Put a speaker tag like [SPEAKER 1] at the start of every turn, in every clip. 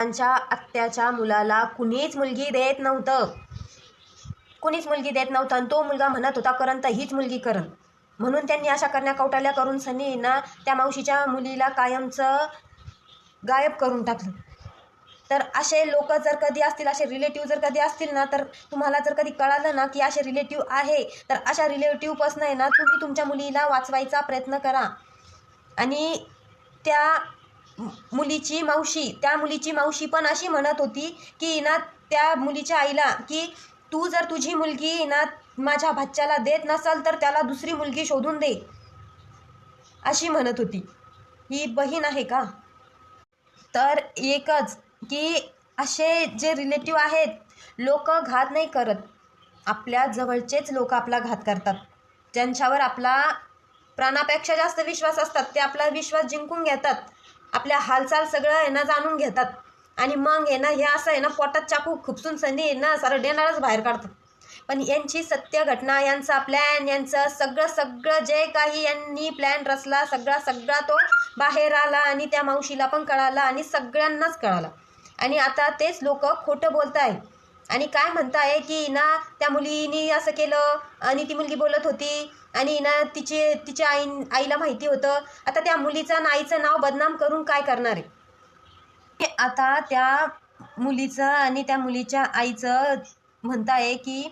[SPEAKER 1] त्यांच्या आत्याच्या मुलाला कुणीच मुलगी देत नव्हतं. कुणीच मुलगी देत नव्हतं आणि तो मुलगा म्हणत होता करण तर हीच मुलगी करण. म्हणून त्यांनी अशा करण्या कौटाल्या करून सनी ना त्या मावशीच्या मुलीला कायमचं गायब करून टाकलं. तर असे लोक जर कधी असतील असे रिलेटिव्ह जर कधी असतील ना तर तुम्हाला जर कधी कळालं ना की असे रिलेटिव्ह आहे तर अशा रिलेटिव्हपासून आहे ना तुम्ही तुमच्या मुलीला वाचवायचा प्रयत्न करा. आणि त्या मुलीची मावशी त्या मुलीची मावशी पण अशी म्हणत होती की ना त्या मुलीच्या आईला की तू जर तुझी मुलगी ना माझ्या भाच्याला देत नसाल तर त्याला दुसरी मुलगी शोधून दे अशी म्हणत होती. ही बहीण आहे का? तर एकच की असे जे रिलेटिव्ह आहेत लोक घात नाही करत. आपल्या जवळचेच लोक आपला घात करतात. ज्यांच्यावर आपला प्राणापेक्षा जास्त विश्वास असतात ते आपला विश्वास जिंकून घेतात. आपल्या हालचाल सगळं आहे ना जाणून घेतात. आणि मग आहे ना हे असं आहे ना पोटात चाकू खुपसून संधी आहे ना सारं डेनारच बाहेर काढतात. पण यांची सत्य घटना यांचा प्लॅन यांचं सगळं सगळं जे काही यांनी प्लॅन रचला सगळा सगळा तो बाहेर आला आणि त्या मावशीला पण कळाला आणि सगळ्यांनाच कळाला. आणि आता तेच लोक खोटं बोलत आहेत आणि काय म्हणताय की ना त्या मुलीनी असं केलं आणि ती मुलगी बोलत होती आणि ना तिचे तिच्या आई आईला माहिती होतं. आता त्या मुलीचं आणि आईचं नाव बदनाम करून काय करणार आहे? आता त्या मुलीचं आणि त्या मुलीच्या आईचं म्हणताय की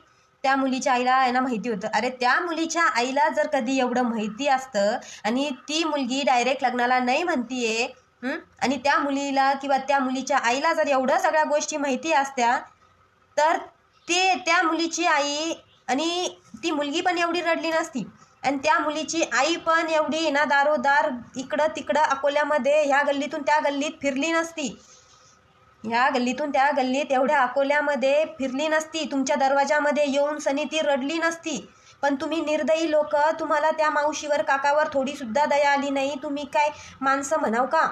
[SPEAKER 1] त्या मुलीच्या आईला यांना ना माहिती होतं. अरे त्या मुलीच्या आईला जर कधी एवढं माहिती असतं आणि ती मुलगी डायरेक्ट लग्नाला नाही म्हणतीये आणि त्या मुलीला किंवा त्या मुलीच्या आईला जर एवढं सगळ्या गोष्टी माहिती असत्या तर ते त्या मुलीची आई आणि ती मुलगी पण एवढी रडली नसती. आणि त्या मुलीची आई पण एवढी ना दारोदार इकडं तिकडं अकोल्यामध्ये ह्या गल्लीतून त्या गल्लीत फिरली नसती. ह्या गल्लीतून त्या गल्लीत एवढ्या अकोल्यामध्ये फिरली नसती. तुमच्या दरवाजामध्ये येऊन सनी ती रडली नसती. पण तुम्ही निर्दयी लोक तुम्हाला त्या मावशीवर काकावर थोडीसुद्धा दया आली नाही. तुम्ही काय माणसं म्हणाव का?